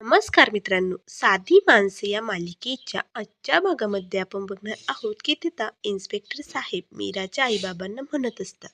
नमस्कार मित्रांनो. साधी माणसे या मालिकेच्या आजच्या भागामध्ये आपण बघणार आहोत की तिथं इन्स्पेक्टर साहेब मीराच्या आईबाबांना म्हणत असतात.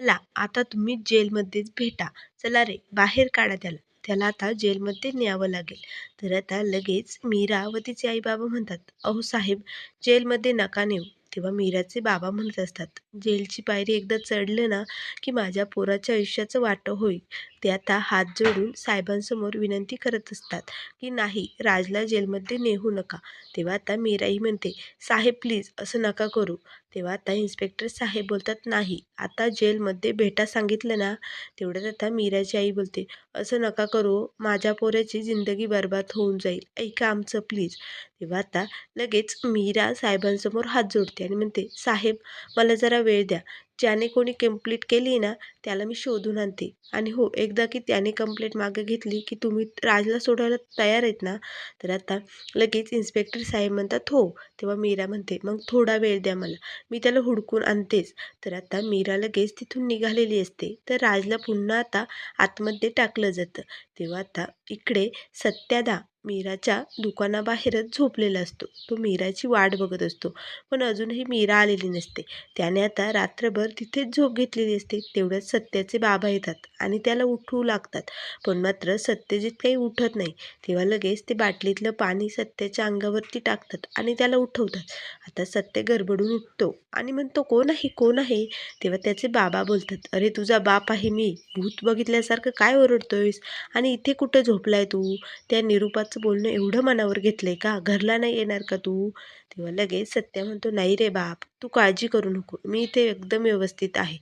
चला आता तुम्ही जेलमध्येच भेटा. चला रे बाहेर काढा त्याला. त्याला आता जेलमध्ये न्यावं लागेल. तर आता लगेच मीरा व तिचे आईबाबा म्हणतात अहो साहेब जेलमध्ये नका नेऊ. तेव्हा मीराचे बाबा म्हणत असतात जेलची पायरी एकदा चढलं ना की माझ्या पोराच्या आयुष्याचं वाटं होईल. ते आता हात जोडून साहेबांसमोर विनंती करत असतात की नाही राजला जेलमध्ये नेऊ नका. तेव्हा आता मीराही म्हणते साहेब प्लीज असं नका करू. तेव्हा आता इन्स्पेक्टर साहेब बोलतात नाही आता जेलमध्ये भेटा सांगितलं ना तेवढ्यात आता मीराची आई बोलते असं नका करू माझ्या पोऱ्याची जिंदगी बर्बाद होऊन जाईल ऐका आमचं प्लीज तेव्हा आता लगेच मीरा साहेबांसमोर हात जोडते आणि म्हणते साहेब मला जरा वेळ द्या ज्याने कोणी कंप्लीट केली ना त्याला मी शोधून आणते. आणि हो एकदा की त्याने कंप्लेंट मागे घेतली की तुम्ही राजला सोडायला तयार आहेत ना तर आता लगेच इन्स्पेक्टर साहेब म्हणतात हो तेव्हा मीरा म्हणते मग थोडा वेळ द्या मला मी त्याला हुडकून आणतेच. तर आता मीरा लगेच तिथून निघालेली असते. तर राजला पुन्हा आता आतमध्ये टाकलं जातं. तेव्हा आता इकडे सत्यादा मीराच्या दुकानाबाहेरच झोपलेला असतो. तो मीराची वाट बघत असतो. पण अजूनही मीरा आलेली नसते. त्याने आता रात्रभर तिथेच झोप घेतलेली असते. तेवढ्यात सत्याचे बाबा येतात आणि त्याला उठवू लागतात. पण मात्र सत्यजित काही उठत नाही तेव्हा लगेच ते बाटलीतलं पाणी सत्याच्या अंगावरती टाकतात आणि त्याला उठवतात. आता सत्य गडबडून उठतो आणि म्हणतो कोण आहे? कोण आहे? तेव्हा त्याचे बाबा बोलतात अरे तुझा बाप आहे मी. भूत बघितल्यासारखं काय ओरडतोयस? आणि इथे कुठं झोपलाय तू? त्या निरूपाचं बोलणं एवढं मनावर घेतलंय का? घरला नाही येणार का तू? तेव्हा लगेच सत्या म्हणतो नाही रे बाप तू काळजी करू नको. मी इथे एकदम व्यवस्थित आहे.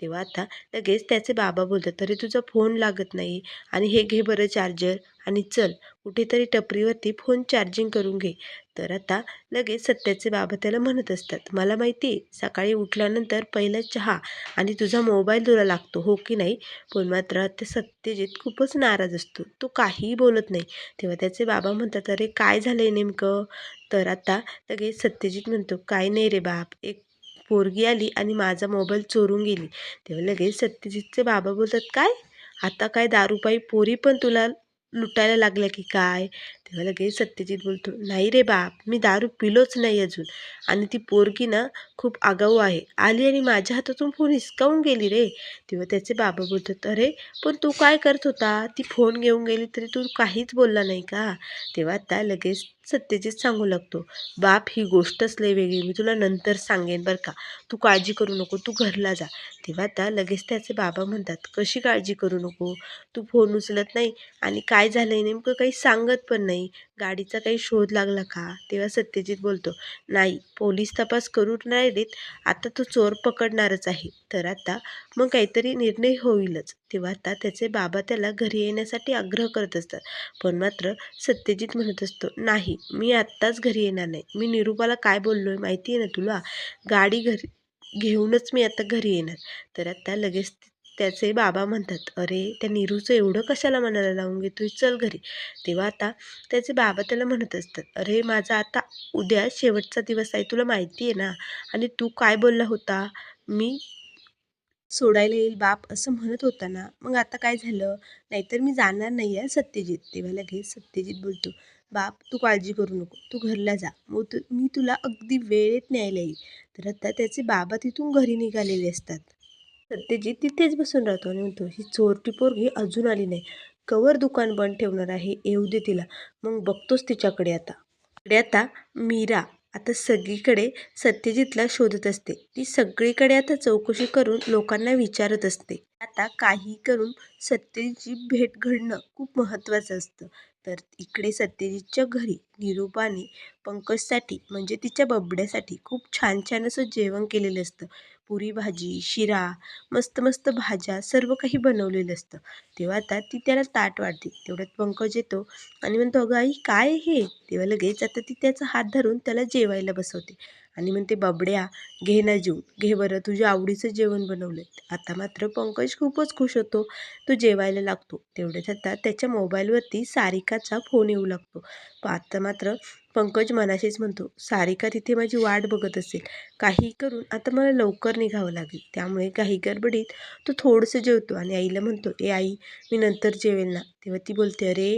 तेव्हा आता लगेच त्याचे बाबा बोलतात तरी तुझा फोन लागत नाही आणि हे घे बरं चार्जर. आणि चल कुठेतरी टपरीवरती फोन चार्जिंग करून घे. तर आता लगेच सत्याचे बाबा त्याला म्हणत असतात मला माहिती आहे सकाळी उठल्यानंतर पहिला चहा आणि तुझा मोबाईल तुला लागतो हो की नाही? पण मात्र ते सत्यजित खूपच नाराज असतो. तो काहीही बोलत नाही. तेव्हा त्याचे बाबा म्हणतात अरे काय झालं आहे नेमकं? तर आता लगेच सत्यजित म्हणतो काय नाही रे बाप एक पोरगी आली आणि माझा मोबाईल चोरून गेली. तेव्हा लगेच सत्यजितचे बाबा बोलतात काय? आता काय दारूपाई पोरी पण तुला लुटायला लागल्या की काय? तेव्हा लगेच सत्यजित बोलतो नाही रे बाप मी दारू पिलोच नाही अजून. आणि ती पोरगी ना खूप आगाऊ आहे. आली आणि माझ्या हातातून फोन हिसकावून गेली रे. तेव्हा त्याचे बाबा बोलतात अरे पण तू काय करत होता? ती फोन घेऊन गेली तरी तू काहीच बोलला नाही का? तेव्हा आता लगेच सत्यजित सांगू लागतो बाप ही गोष्टच लय वेगळी मी तुला नंतर सांगेन बरं का. तू काळजी करू नको तू घरला जा. तेव्हा आता लगेच त्याचे बाबा म्हणतात कशी काळजी करू नको? तू फोन उचलत नाही आणि काय झालं आहे नेमकं काही सांगत पण नाही. गाडीचा काही शोध लागला का? तेव्हा सत्यजित बोलतो नाही पोलीस तपास करू नाही देत. आता तो चोर पकडणारच आहे. तर आता मग काहीतरी निर्णय होईलच. तेव्हा आता त्याचे बाबा त्याला घरी येण्यासाठी आग्रह करत असतात. पण मात्र सत्यजित म्हणत असतो नाही मी आत्ताच घरी येणार नाही. मी निरूपाला काय बोललो आहे माहिती आहे ना तुला? गाडी घरी घेऊनच मी आता घरी येणार. तर आता लगेच त्याचे बाबा म्हणतात अरे त्या नीरूचं एवढं कशाला मनाला लावून घेतोय? चल घरी. तेव्हा आता त्याचे बाबा त्याला म्हणत असतात अरे माझा आता उद्या शेवटचा दिवस आहे तुला माहिती आहे ना? आणि तू काय बोलला होता? मी सोडायला येईल बाप असं म्हणत होता ना. मग आता काय झालं? नाहीतर मी जाणार नाही आहे सत्यजित. तेव्हा लगेच सत्यजित बोलतो बाप तू काळजी करू नको. तू घरला जा. मग तू मी तुला अगदी वेळेत न्यायला येईल. तर आता त्याचे बाबा तिथून घरी निघालेले असतात. सत्यजित तिथेच बसून राहतो आणि म्हणतो ही चोरटी पोरगी अजून आली नाही. कवर दुकान बंद ठेवणार आहे येऊ दे तिला. मग बघतोच तिच्याकडे आता. इकडे आता मीरा आता सगळीकडे सत्यजितला शोधत असते. ती सगळीकडे आता चौकशी करून लोकांना विचारत असते. आता काही करून सत्यजितची भेट घडणं खूप महत्त्वाचं असतं. तर इकडे सत्यजितच्या घरी निरूपाने पंकजसाठी म्हणजे तिच्या बबड्यासाठी खूप छान छान असं जेवण केलेलं असतं. पुरी भाजी शिरा मस्त मस्त भाज्या सर्व काही बनवलेलं असतं. तेव्हा आता ती त्याला ताट वाढते. तेवढ्यात पंकज येतो आणि म्हणतो अगं आई काय हे? तेव्हा लगेच आता ती त्याचा हात धरून त्याला जेवायला बसवते. आणि म्हणते बबड्या घे ना जीव घे बरं. तुझ्या आवडीचं जेवण बनवलं आता मात्र पंकज खूपच खुश होतो. तो जेवायला लागतो. तेवढ्याच आता त्याच्या मोबाईलवरती सारिकाचा फोन येऊ लागतो. आता मात्र पंकज मनाशीच म्हणतो सारिका तिथे माझी वाट बघत असेल. काही करून आता मला लवकर निघावं लागेल. त्यामुळे काही गडबडीत तो थोडंसं जेवतो आणि आईला म्हणतो ए आई मी नंतर जेवेल ना. तेव्हा ती बोलते अरे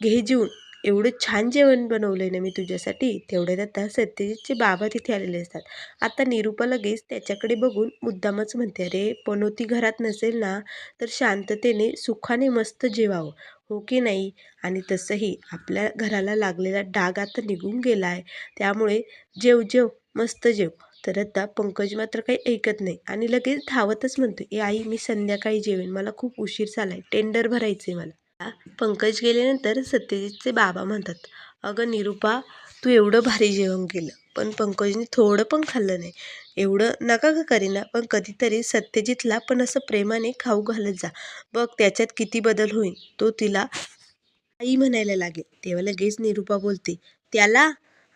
घे जेवून. एवढं छान जेवण बनवलं आहे ना मी तुझ्यासाठी तेवढ्यात आता सत्यजितचे बाबा तिथे आलेले असतात. आता निरूपा लगेच त्याच्याकडे बघून मुद्दामच म्हणते अरे पनोती हो, घरात नसेल ना तर शांततेने सुखाने मस्त जेवावं. हो की नाही? आणि तसंही आपल्या घराला लागलेला डाग आता निघून गेला आहे त्यामुळे जेव जेव मस्त जेव. तर आता पंकज मात्र काही ऐकत नाही आणि लगेच धावतच म्हणतो ए आई मी संध्याकाळी जेवेन. मला खूप उशीर झालाय. टेंडर भरायचंय मला. पंकज गेल्यानंतर सत्यजितचे बाबा म्हणतात अगं निरूपा तू एवढं भारी जेवण केलं पण पंकजने थोडं पण खाल्लं नाही. एवढं नका का करीना पण कधीतरी सत्यजितला पण असं प्रेमाने खाऊ घालत जा. बघ त्याच्यात किती बदल होईल तो तिला आई म्हणायला लागेल. तेव्हा लगेच निरूपा बोलते त्याला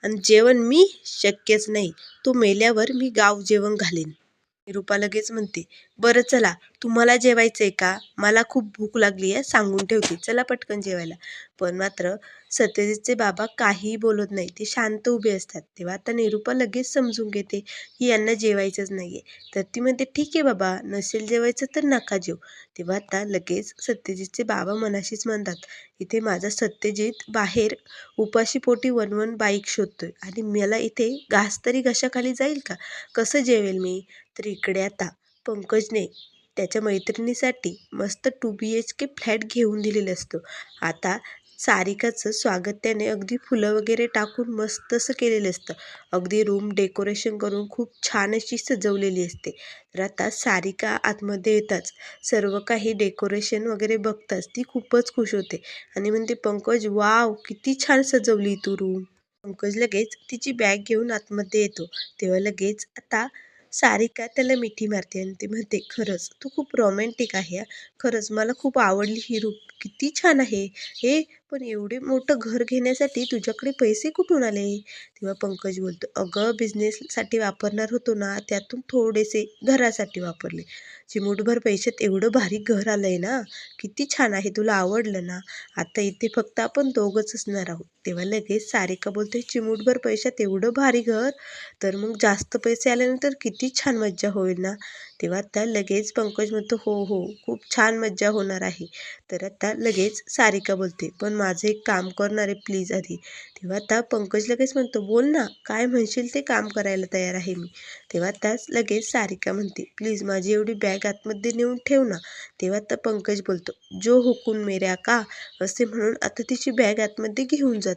आणि जेवण मी शक्यच नाही. तो मेल्यावर मी गाव जेवण घालीन. निरूपा लगेच म्हणते बरं चला तुम्हाला जेवायचंय का? मला खूप भूक लागली आहे सांगून ठेवते. चला पटकन जेवायला. पण मात्र सत्यजितचे बाबा काहीही बोलत नाही. ते शांत उभे असतात. तेव्हा आता निरूपा लगेच समजून घेते की यांना जेवायचंच नाही आहे तर ती म्हणते ठीक आहे बाबा नसेल जेवायचं तर नका जेव तेव्हा आता लगेच सत्यजितचे बाबा मनाशीच म्हणतात इथे माझा सत्यजित बाहेर उपाशीपोटी वनवन बाईक शोधतोय आणि मला इथे घास तरी घशाखाली जाईल का? कसं जेवेल मी? तर इकडे आता पंकजने त्याच्या मैत्रिणीसाठी मस्त two B H K flat घेऊन दिलेलं असतो. आता सारिकाचं स्वागत त्याने अगदी फुलं वगैरे टाकून मस्त असं केलेलं असतं. अगदी रूम डेकोरेशन करून खूप छान अशी सजवलेली असते. तर आता सारिका आतमध्ये येताच सर्व काही डेकोरेशन वगैरे बघताच ती खूपच खुश होते आणि म्हणते पंकज वाव किती छान सजवली तू रूम. पंकज लगेच तिची बॅग घेऊन आतमध्ये येतो. तेव्हा लगेच आता सारिका त्याला मिठी मारते आणि ती म्हणते खरंच तू खूप रोमॅन्टिक आहे खरंच मला खूप आवडली ही रूप. किती छान आहे. हे पण एवढे मोठं घर घेण्यासाठी तुझ्याकडे पैसे कुठून आले? तेव्हा पंकज बोलतो अगं बिझनेससाठी वापरणार होतो ना त्यातून थोडेसे घरासाठी वापरले. चिमूटभर पैशात एवढं भारी घर आलं आहे ना. किती छान आहे तुला आवडलं ना. आता इथे फक्त आपण दोघंच असणार आहोत. तेव्हा लगेच सारिका बोलते चिमूटभर पैशात एवढं भारी घर? तर मग जास्त पैसे आल्यानंतर किती छान मज्जा होईल ना? तेव्हा आता लगेच पंकज म्हणतो हो हो खूप छान मज्जा होणार आहे. तर आता लगेच सारिका बोलते पण माझं एक काम करणार आहे प्लीज आधी. तेव्हा आता पंकज लगेच म्हणतो बोल ना काय म्हणशील ते काम करायला तयार आहे मी. तेव्हा त्याच लगेच सारिका म्हणते प्लीज माझी एवढी बॅग आतमध्ये नेऊन ठेव ना. तेव्हा आता पंकज बोलतो जो हुकून मेऱ्या का? असे म्हणून आता तिची बॅग आतमध्ये घेऊन जातो.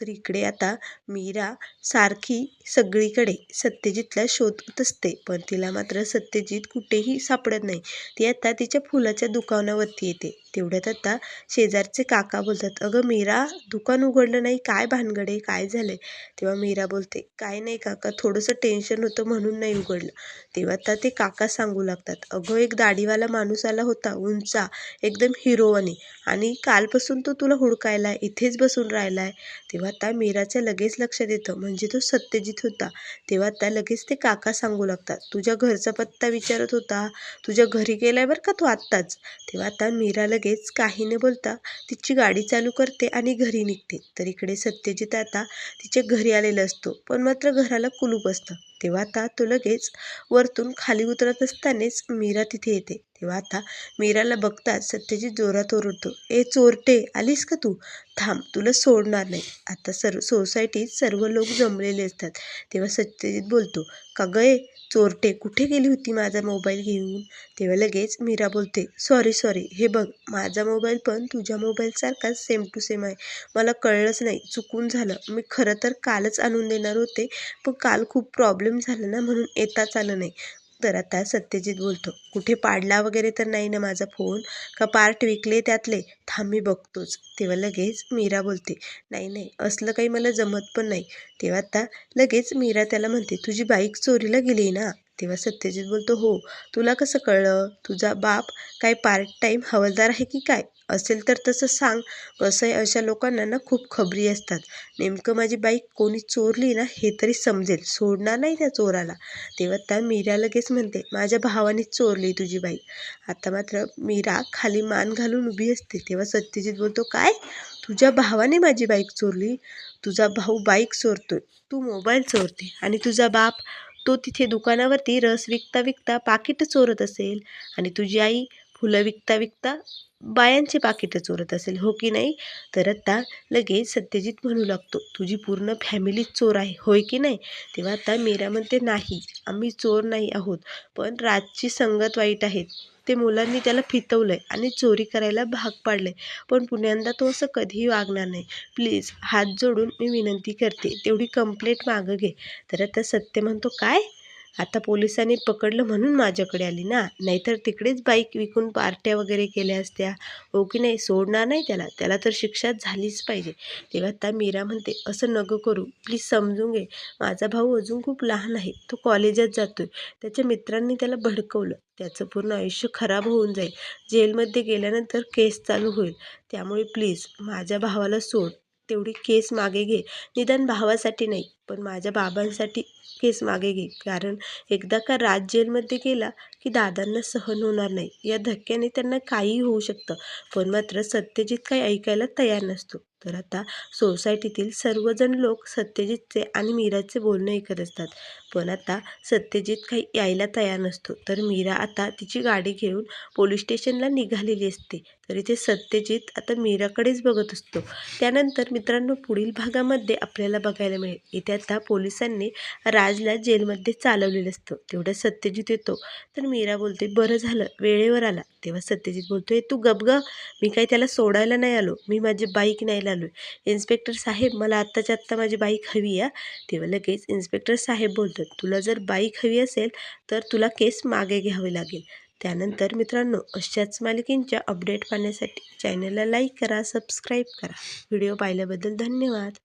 तर इकडे आता मीरा सारखी सगळीकडे सत्यजितला शोधत असते. पण तिला मात्र सत्यजित कुठेही सापडत नाही. ती आता तिच्या फुलाच्या दुकानावरती येते. तेवढ्यात आता शेजारचे काका बोलतात अगं मीरा दुकान उघडलं नाही काय भानगडे काय झालंय? तेव्हा मीरा बोलते काय नाही काका थोडंसं टेन्शन होतं म्हणून नाही उघडलं. तेव्हा आता ते काका सांगू लागतात अगं एक दाढीवाला माणूस आला होता उंचा एकदम हिरोवाने आणि कालपासून तो तुला हुडकायला इथेच बसून राहिला आहे तेव्हा आता मीराच्या लगेच लक्षात येतं म्हणजे तो सत्यजित होता. तेव्हा आता लगेच ते काका सांगू लागतात तुझ्या घरचा पत्ता विचारत होता तुझ्या घरी गेलाय बरं का तो आत्ताच? तेव्हा आता मीराला लगेच काही न बोलता तिची गाडी चालू करते आणि घरी निघते. तर इकडे सत्यजित आता तिच्या घरी आलेला असतो पण मात्र घराला कुलूप असतं. तेव्हा आता तो लगेच वरतून खाली उतरत असतानाच मीरा तिथे येते. तेव्हा आता मीराला बघताच सत्यजित जोरात ओरडतो ए चोरटे आलीस का तू? थांब तुला सोडणार नाही. आता सर्व सोसायटीत सर्व लोक जमलेले असतात. तेव्हा सत्यजित बोलतो का गये चोरटे कुठे गेली होती माझा मोबाईल घेऊन? तेव्हा लगेच मीरा बोलते सॉरी सॉरी हे बघ माझा मोबाईल पण तुझ्या मोबाईलसारखाच सेम टू सेम आहे. मला कळलंच नाही चुकून झालं. मी खरं तर कालच आणून देणार होते पण काल खूप प्रॉब्लेम झाला ना म्हणून येताच आलं नाही. तर आता सत्यजित बोलतो कुठे पाडला वगैरे तर नाही ना माझा फोन? का पार्ट विकले त्यातले? थांब मी बघतोच. तेव्हा लगेच मीरा बोलते नाही नाही असलं काही मला जमत पण नाही. तेव्हा आता लगेच मीरा त्याला म्हणते तुझी बाईक चोरीला गेली ना? तेव्हा सत्यजित बोलतो हो तुला कसं कळलं? तुझा बाप काय पार्ट टाईम हवालदार आहे की काय? असेल तर तसं सांग. कसं आहे अशा लोकांना ना खूप खबरी असतात. नेमकं माझी बाईक कोणी चोरली ना हे तरी समजेल. सोडणार नाही त्या चोराला. तेव्हा त्या मीरा लगेच म्हणते माझ्या भावाने चोरली तुझी बाईक आता मात्र मीरा खाली मान घालून उभी असते. तेव्हा सत्यजित बोलतो काय? तुझ्या भावाने माझी बाईक चोरली? तुझा भाऊ बाईक चोरतोय. तू मोबाईल चोरते. आणि तुझा बाप तो तिथे दुकानावरती रस विकता विकता पाकिट चोरत असेल. आणि तुझी आई फुलं विकता विकता बायांचे पाकिटं चोरत असेल हो की नाही? तर आता लगेच सत्यजित म्हणू लागतो तुझी पूर्ण फॅमिलीच चोर आहे होय की नाही? तेव्हा आता मीरा म्हणते नाही आम्ही चोर नाही आहोत पण राजची संगत वाईट आहे. ते मुलांनी त्याला फितवलंय आणि चोरी करायला भाग पाडलंय. पण पुण्यांदा तो असं कधीही वागणार नाही. प्लीज हात जोडून मी विनंती करते तेवढी कंप्लेंट मागं घे. तर आता सत्य म्हणतो काय? आता पोलिसांनी पकडलं म्हणून माझ्याकडे आली ना. नाहीतर तिकडेच बाईक विकून पार्ट्या वगैरे केल्या असत्या. हो की नाही? सोडणार नाही त्याला. त्याला तर शिक्षा झालीच पाहिजे. तेव्हा आता मीरा म्हणते असं नको करू. प्लीज समजून घे. माझा भाऊ अजून खूप लहान आहे. तो कॉलेजात जातोय. त्याच्या मित्रांनी त्याला भडकवलं. त्याचं पूर्ण आयुष्य खराब होऊन जाईल. जेलमध्ये गेल्यानंतर केस चालू होईल. त्यामुळे प्लीज माझ्या भावाला सोड. तेवढी केस मागे घे. निदान भावासाठी नाही पण माझ्या बाबांसाठी केस मागे घे. कारण एकदा का राज जेलमध्ये गेला की दादांना सहन होणार नाही. या धक्क्याने त्यांना काहीही होऊ शकतं पण मात्र सत्यजित काही ऐकायला तयार नसतो. तर आता सोसायटीतील सर्वजण लोक सत्यजितचे आणि मीराचे बोलणे ऐकत असतात. पण आता सत्यजित काही यायला तयार नसतो. तर मीरा आता तिची गाडी घेऊन पोलीस स्टेशनला निघालेली असते. तर इथे सत्यजित आता मीराकडेच बघत असतो. त्यानंतर मित्रांनो पुढील भागामध्ये आपल्याला बघायला मिळेल. इथे आता पोलिसांनी राजला जेलमध्ये चालवलेलं असतं. तेवढं सत्यजित येतो. तर मी मीरा बोलते बरं झालं वेळेवर आला. तेव्हा सत्यजित बोलतोय तू गप ग मी काही त्याला सोडायला नाही आलो मी माझी बाईक न्यायला आलो इन्स्पेक्टर साहेब मला आत्ताच्या आत्ता माझी बाईक हवी आहे. तेव्हा लगेच इन्स्पेक्टर साहेब बोलतात तुला जर बाईक हवी असेल तर तुला केस मागे घ्यावे लागेल. त्यानंतर मित्रांनो अशाच मालिकेंच्या अपडेट पाहण्यासाठी चॅनलला लाईक करा सबस्क्राईब करा. व्हिडिओ पाहिल्याबद्दल धन्यवाद.